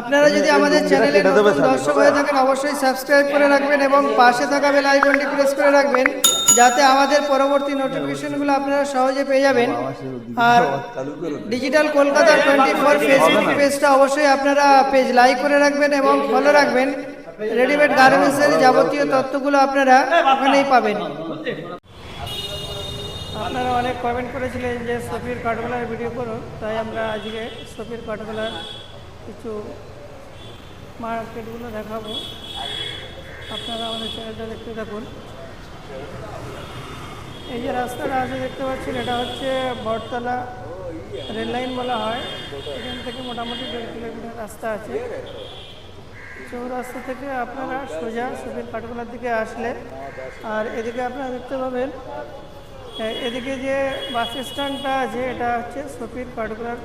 আপনারা যদি আমাদের চ্যানেলে নতুন দর্শক হয়ে থাকেন অবশ্যই সাবস্ক্রাইব করে রাখবেন এবং পাশে থাকা বেল আইকনটি প্রেস করে রাখবেন যাতে আমাদের পরবর্তী নোটিফিকেশনগুলো আপনারা সহজে পেয়ে যাবেন। আর digital Kolkata twenty four Facebook পেজটা অবশ্যই আপনারা পেজ লাইক করে রাখবেন এবং ফলো রাখবেন। রেডিমেড গার্মেন্টসের যাবতীয় তথ্যগুলো আপনারা ওখানেই পাবেন। আপনারা অনেক কমেন্ট করেছিলেন যে সফির কাঠগোলার ভিডিও করুন তাই আমরা আজকে সফির কাঠগোলার কিছু মার্কেটগুলো দেখাবো। আপনারা আমাদের চ্যানেলটা দেখতে থাকুন। এই যে রাস্তাটা আছে দেখতে পাচ্ছেন, এটা হচ্ছে বটতলা রেল লাইন বলা হয়। এখান থেকে মোটামুটি দেড় কিলোমিটার রাস্তা আছে। চৌরাস্তা থেকে আপনারা সোজা সফির কাঠগোলার দিকে আসলে, আর এদিকে আপনারা দেখতে পাবেন এদিকে যে বাস স্ট্যান্ডটা আছে, এটা হচ্ছে সফির কাঠগোলার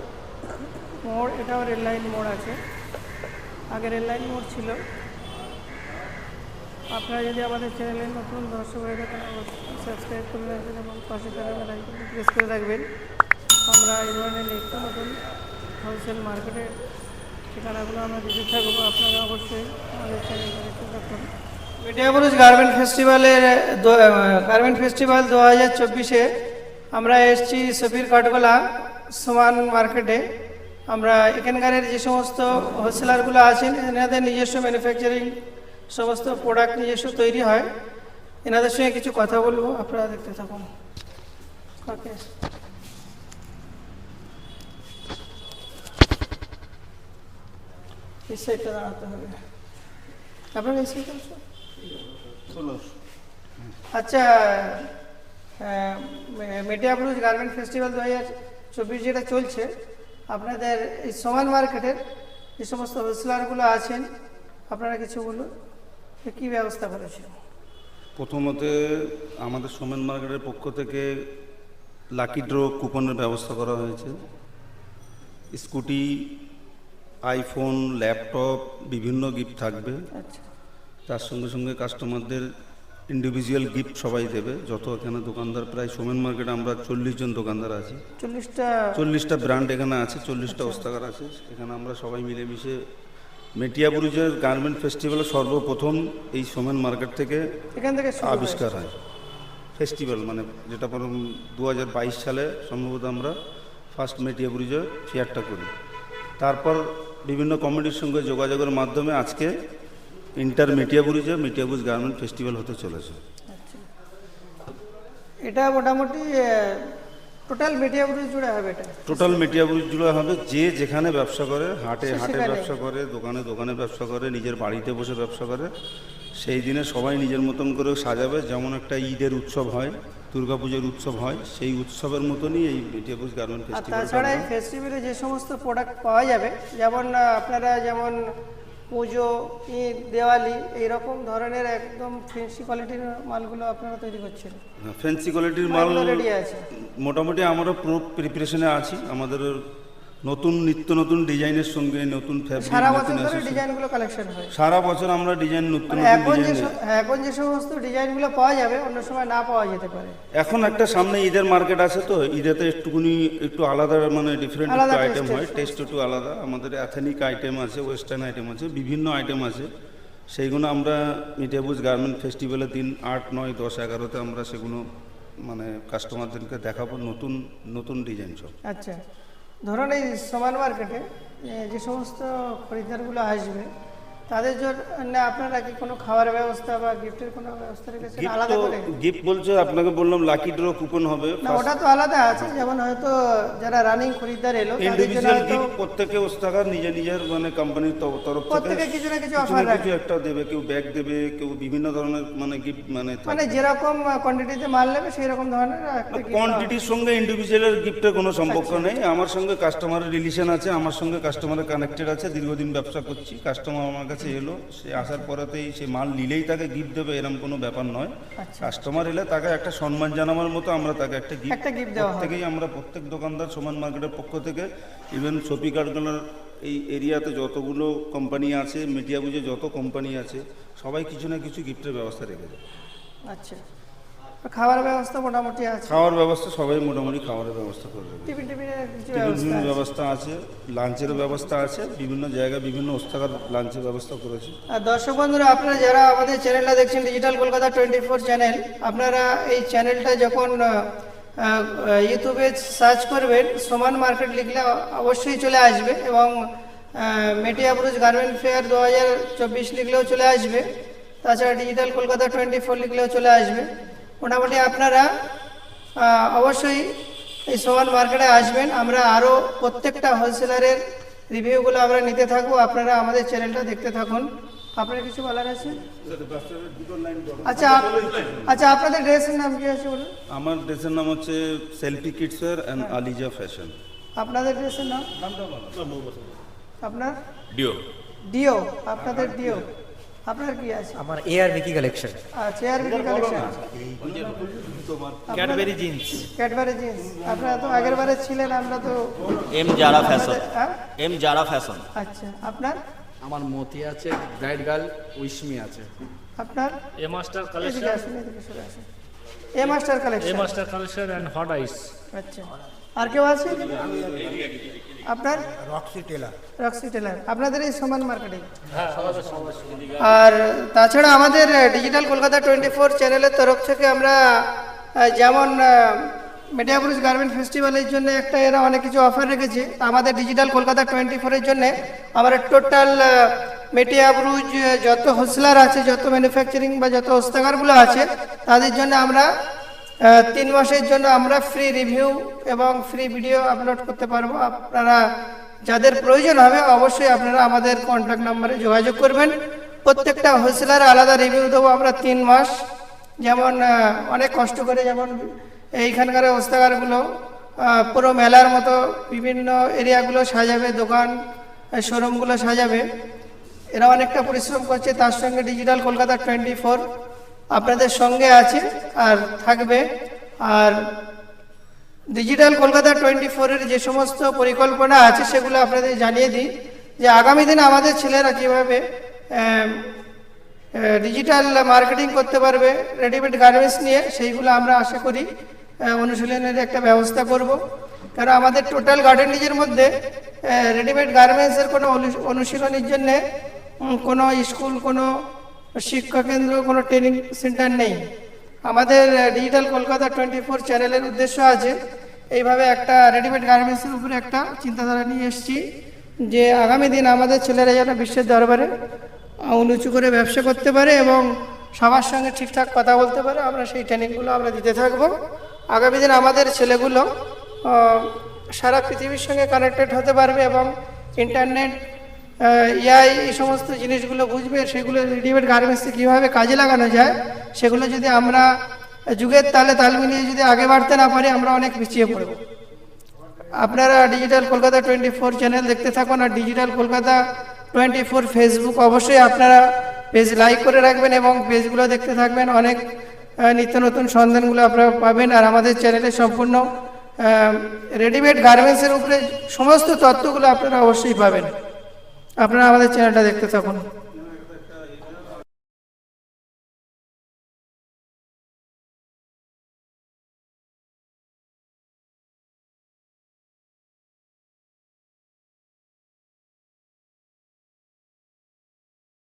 মোড়, এটাও রেল লাইন মোড় আছে। আগে রেল লাইন মোড় ছিল। আপনারা যদি আমাদের চ্যানেলে নতুন দর্শক হয়ে থাকেন সাবস্ক্রাইব করে রাখবেন এবং পাশে থাকা প্রেস করে রাখবেন। আমরা এই ধরনের নিত্য নতুন হোলসেল মার্কেটের ঠিকানাগুলো আমরা দিতে থাকব। আপনারা অবশ্যই আমাদের চ্যানেলটা দেখতে থাকুন গার্মেন্ট ফেস্টিভ্যালের গার্মেন্ট ফেস্টিভ্যাল দু হাজার চব্বিশে আমরা এসেছি সফির কাঠগোলা সমান মার্কেটে আমরা এখানকার যে সমস্ত হোলসেলারগুলো আছেন, এনাদের নিজস্ব ম্যানুফ্যাকচারিং সমস্ত প্রোডাক্ট নিজস্ব তৈরি হয়। এনাদের সঙ্গে কিছু কথা বলব, আপনারা দেখতে থাকুন। ওকে সাইডটা দাঁড়াতে হবে। আচ্ছা মেটিয়াপুরুষ গার্মেন্ট ফেস্টিভ্যাল দু হাজার চব্বিশ যেটা চলছে আপনাদের এই সমান মার্কেটের যে সমস্ত হোলসেলারগুলো আছেন আপনারা কিছু বলুন কী ব্যবস্থা করেছে প্রথমত আমাদের সোমেন মার্কেটের পক্ষ থেকে লাকি ড্র কুপনের ব্যবস্থা করা হয়েছে। স্কুটি আইফোন ল্যাপটপ বিভিন্ন গিফট থাকবে। আচ্ছা। তার সঙ্গে সঙ্গে কাস্টমারদের ইন্ডিভিজুয়াল গিফট সবাই দেবে। যত এখানে দোকানদার প্রায় সোমেন মার্কেটে আমরা চল্লিশ জন দোকানদার আছি। চল্লিশটা চল্লিশটা ব্র্যান্ড এখানে আছে চল্লিশটা ওস্তাকার আছে। এখানে আমরা সবাই মিলেমিশে মেটিয়াবুরুজের গার্মেন্ট ফেস্টিভ্যালে সর্বপ্রথম এই সোমেন মার্কেট থেকে এখান থেকে আবিষ্কার হয়। ফেস্টিভ্যাল মানে যেটা দু হাজার বাইশ সালে সম্ভবত আমরা ফার্স্ট মেটিয়া ব্রিজে ফেয়ারটা করি। তারপর বিভিন্ন কমিটির সঙ্গে যোগাযোগের মাধ্যমে আজকে ইন্টার মেটিয়া ব্রিজে মেটিয়া ব্রিজ গার্মেন্ট ফেস্টিভ্যাল হতে চলেছে। এটা মোটামুটি টোটাল মিডিয়াপুর জুড়ে হবে এটা। টোটাল মেটিয়া ব্রিজ জুড়ে হবে যে যেখানে ব্যবসা করে হাটে হাটে ব্যবসা করে দোকানে দোকানে ব্যবসা করে নিজের বাড়িতে বসে ব্যবসা করে সেই দিনে সবাই নিজের মতন করে সাজাবে। যেমন একটা ঈদের উৎসব হয় দুর্গাপুজোর উৎসব হয় সেই উৎসবের মতনই এই মেটিয়া ব্রিজ গার্মেন্ট ফেস্টিভ্যাল তাছাড়া এই ফেস্টিভ্যালে যে সমস্ত প্রোডাক্ট পাওয়া যাবে যেমন আপনারা যেমন পুজো ঈদ দেওয়ালি এইরকম ধরনের একদম ফেন্সি কোয়ালিটির মালগুলো আপনারা তৈরি করছেন। ফ্যান্সি কোয়ালিটির মাল রেডি আছে। মোটামুটি আমরা পুরো প্রিপারেশনে আছি। আমাদের নতুন নিত্য নতুন ডিজাইনের সঙ্গে নতুন ফ্যাব্রিক সারা বছর ধরে ডিজাইনগুলো কালেকশন হয়। সারা বছর আমরা ডিজাইন নতুন মানে এখন যে হ্যাঁ, এখন যে সমস্ত ডিজাইনগুলো পাওয়া যাবে অন্য সময় না পাওয়া যেতে পারে। এখন একটা সামনে ঈদের মার্কেট আছে তো ঈদেতে একটুকুনি একটু আলাদা মানে ডিফারেন্ট আইটেম হয়। টেস্ট একটু আলাদা। আমাদের অ্যাথেনিক আইটেম আছে ওয়েস্টার্ন আইটেম আছে বিভিন্ন আইটেম আছে। সেইগুলো আমরা মিঠাবুজ গার্মেন্ট ফেস্টিভ্যালের দিন আট নয় দশ এগারোতে আমরা সেগুলো মানে কাস্টমারদেরকে দেখাবো নতুন নতুন ডিজাইন সব। আচ্ছা। ধরুন এই সমান মার্কেটে যে সমস্ত খরিদ্দারগুলো আসবে তাদের জন্য আপনারা কি কোনো খাওয়ার ব্যবস্থা বা গিফটের কোনো ব্যবস্থা রেখেছেন? আলাদা করে? গিফট বলছে আপনাকে বললাম লাকি ড্র কুপন হবে না ওটা তো আলাদা আছে যেমন হয়তো যারা রানিং খরিদ্দার এলো ইন্ডিভিজুয়াল গিফট প্রত্যেকে ওস্তাকার নিজের নিজের মানে কোম্পানির তরফ থেকে প্রত্যেকে কিছু না কিছু অফার রাখে কিছু একটা দেবে কেউ ব্যাগ দেবে কেউ বিভিন্ন ধরনের মানে গিফট মানে মানে যেরকম কোয়ান্টিটিতে মাল নেবে সেই রকম ধরনের একটা কোয়ান্টিটির সঙ্গে ইন্ডিভিজুয়ালের গিফটের কোনো সম্পর্ক নেই। আমার সঙ্গে কাস্টমারের রিলেশন আছে আমার সঙ্গে কাস্টমারের কানেক্টেড আছে দীর্ঘদিন ব্যবসা করছি কাস্টমার আমার কাছে এলো সে আসার পরেতেই সে মাল নিলেই তাকে গিফট দেবে এরকম কোনো ব্যাপার নয় আচ্ছা। কাস্টমার এলে তাকে একটা সম্মান জানাবার মতো আমরা তাকে একটা গিফট থেকেই। আমরা প্রত্যেক দোকানদার সমান মার্কেটের পক্ষ থেকে ইভেন শপি কার্ডগুলোর এই এরিয়াতে যতগুলো কোম্পানি আছে মিডিয়া বুঝে যত কোম্পানি আছে সবাই কিছু না কিছু গিফটের ব্যবস্থা রেখে দেয় আচ্ছা খাবার ব্যবস্থা মোটামুটি আছে। খাওয়ার ব্যবস্থা সবাই মোটামুটি খাওয়ারের ব্যবস্থা করে দেবে। টিফিন টিফিনের ব্যবস্থা আছে? লাঞ্চের ব্যবস্থা আছে বিভিন্ন জায়গায় বিভিন্ন ওস্তাকার লাঞ্চের ব্যবস্থা করেছে। আর দর্শক বন্ধুরা আপনারা যারা আমাদের চ্যানেলটা দেখছেন digital Kolkata twenty four channel আপনারা এই চ্যানেলটা যখন ইউটিউবে সার্চ করবেন সমান মার্কেট লিখলে অবশ্যই চলে আসবে এবং মেটিয়াপুরুষ গার্মেন্ট ফেয়ার দু হাজার চব্বিশ লিখলেও চলে আসবে। তাছাড়া ডিজিটাল কলকাতা টোয়েন্টি ফোর লিখলেও চলে আসবে। মোটামুটি আপনারা অবশ্যই এই সমান মার্কেটে আসবেন। আমরা আরও প্রত্যেকটা হোলসেলারের রিভিউগুলো আমরা নিতে থাকব। আপনারা আমাদের চ্যানেলটা দেখতে থাকুন। আপনার কিছু বলার আছে? আচ্ছা আচ্ছা আপনাদের ড্রেসের নাম কি আছে বলুন? আমার ড্রেসের নাম হচ্ছে সেলফি কিডসের অ্যান্ড আলিজা ফ্যাশন। আপনাদের ড্রেসের নাম? আপনার? ডিও। ডিও আপনাদের ডিও। আপনার কি আছে? আমার এআর মিকি কালেকশন আচ্ছা air beauty collection Cadbury jeans Cadbury jeans আপনারা তো আগের বারে ছিলেন আমরা তো এম জারা ফ্যাশন হ্যাঁ? এম জারা ফ্যাশন আচ্ছা আপনার? আমার মতি আছে ব্রাইট গার্ল উইশমি আছে। আপনার? এ মাস্টার এদিকে কালেকশন আসুন এদিকে সরে আসুন। A master A master collection and hot ice আচ্ছা। আর কেউ আছে? আপনার? রক্সি টেলার রক্সি টেলার আপনাদের এই সমান মার্কেটিং হ্যাঁ আর তাছাড়া আমাদের ডিজিটাল কলকাতা টোয়েন্টি ফোর চ্যানেলের তরফ থেকে আমরা যেমন মেডিয়াপুরুষ গার্মেন্ট ফেস্টিভ্যালের জন্য একটা এরা অনেক কিছু অফার রেখেছে। আমাদের ডিজিটাল কলকাতা টোয়েন্টি ফোরের জন্য আমরা টোটাল মেটিয়াবরুজ যত হোসলার আছে যত ম্যানুফ্যাকচারিং বা যত হস্তাগারগুলো আছে তাদের জন্য আমরা তিন মাসের জন্য আমরা ফ্রি রিভিউ এবং ফ্রি ভিডিও আপলোড করতে পারব। আপনারা যাদের প্রয়োজন হবে অবশ্যই আপনারা আমাদের কন্ট্যাক্ট নাম্বারে যোগাযোগ করবেন। প্রত্যেকটা হোলসেলার আলাদা রিভিউ দেবো আমরা তিন মাস। যেমন অনেক কষ্ট করে যেমন এইখানকার হস্তাগারগুলো পুরো মেলার মতো বিভিন্ন এরিয়াগুলো সাজাবে, দোকান শোরুমগুলো সাজাবে। এরা অনেকটা পরিশ্রম করছে, তার সঙ্গে ডিজিটাল কলকাতা টোয়েন্টি ফোর আপনাদের সঙ্গে আছে আর থাকবে। আর ডিজিটাল কলকাতা টোয়েন্টি ফোরের যে সমস্ত পরিকল্পনা আছে, সেগুলো আপনাদের জানিয়ে দিই। যে আগামী দিনে আমাদের ছেলেরা কীভাবে ডিজিটাল মার্কেটিং করতে পারবে রেডিমেড গার্মেন্টস নিয়ে, সেইগুলো আমরা আশা করি অনুশীলনের একটা ব্যবস্থা করব। কারণ আমাদের টোটাল গার্ডেন ডিজের মধ্যে রেডিমেড গার্মেন্টসের কোনো অনু- অনুশীলনের জন্যে কোনো স্কুল, কোনো শিক্ষা কেন্দ্র, কোনো ট্রেনিং সেন্টার নেই। আমাদের ডিজিটাল কলকাতা টোয়েন্টি ফোর চ্যানেলের উদ্দেশ্য আছে। এইভাবে একটা রেডিমেড গার্মেন্টসের উপরে একটা চিন্তাধারা নিয়ে এসেছি যে আগামী দিন আমাদের ছেলেরা যেন বিশ্বের দরবারে উঁচু করে ব্যবসা করতে পারে এবং সবার সঙ্গে ঠিকঠাক কথা বলতে পারে, আমরা সেই ট্রেনিংগুলো আমরা দিতে থাকব। আগামী দিন আমাদের ছেলেগুলো সারা পৃথিবীর সঙ্গে কানেক্টেড হতে পারবে এবং ইন্টারনেট এআই এই সমস্ত জিনিসগুলো বুঝবে, সেগুলো রেডিমেড গার্মেন্টসে কীভাবে কাজে লাগানো যায়, সেগুলো যদি আমরা যুগের তালে তাল মিলিয়ে যদি আগে বাড়তে না পারি, আমরা অনেক পিছিয়ে পড়ব। আপনারা digital Kolkata twenty four channel দেখতে থাকুন, আর digital Kolkata twenty four Facebook অবশ্যই আপনারা পেজ লাইক করে রাখবেন এবং পেজগুলো দেখতে থাকবেন। অনেক নিত্য নতুন সন্ধানগুলো আপনারা পাবেন, আর আমাদের চ্যানেলে সম্পূর্ণ রেডিমেড গার্মেন্টসের উপরে সমস্ত তথ্যগুলো আপনারা অবশ্যই পাবেন। আপনারা আমাদের চ্যানেলটা দেখতে থাকুন।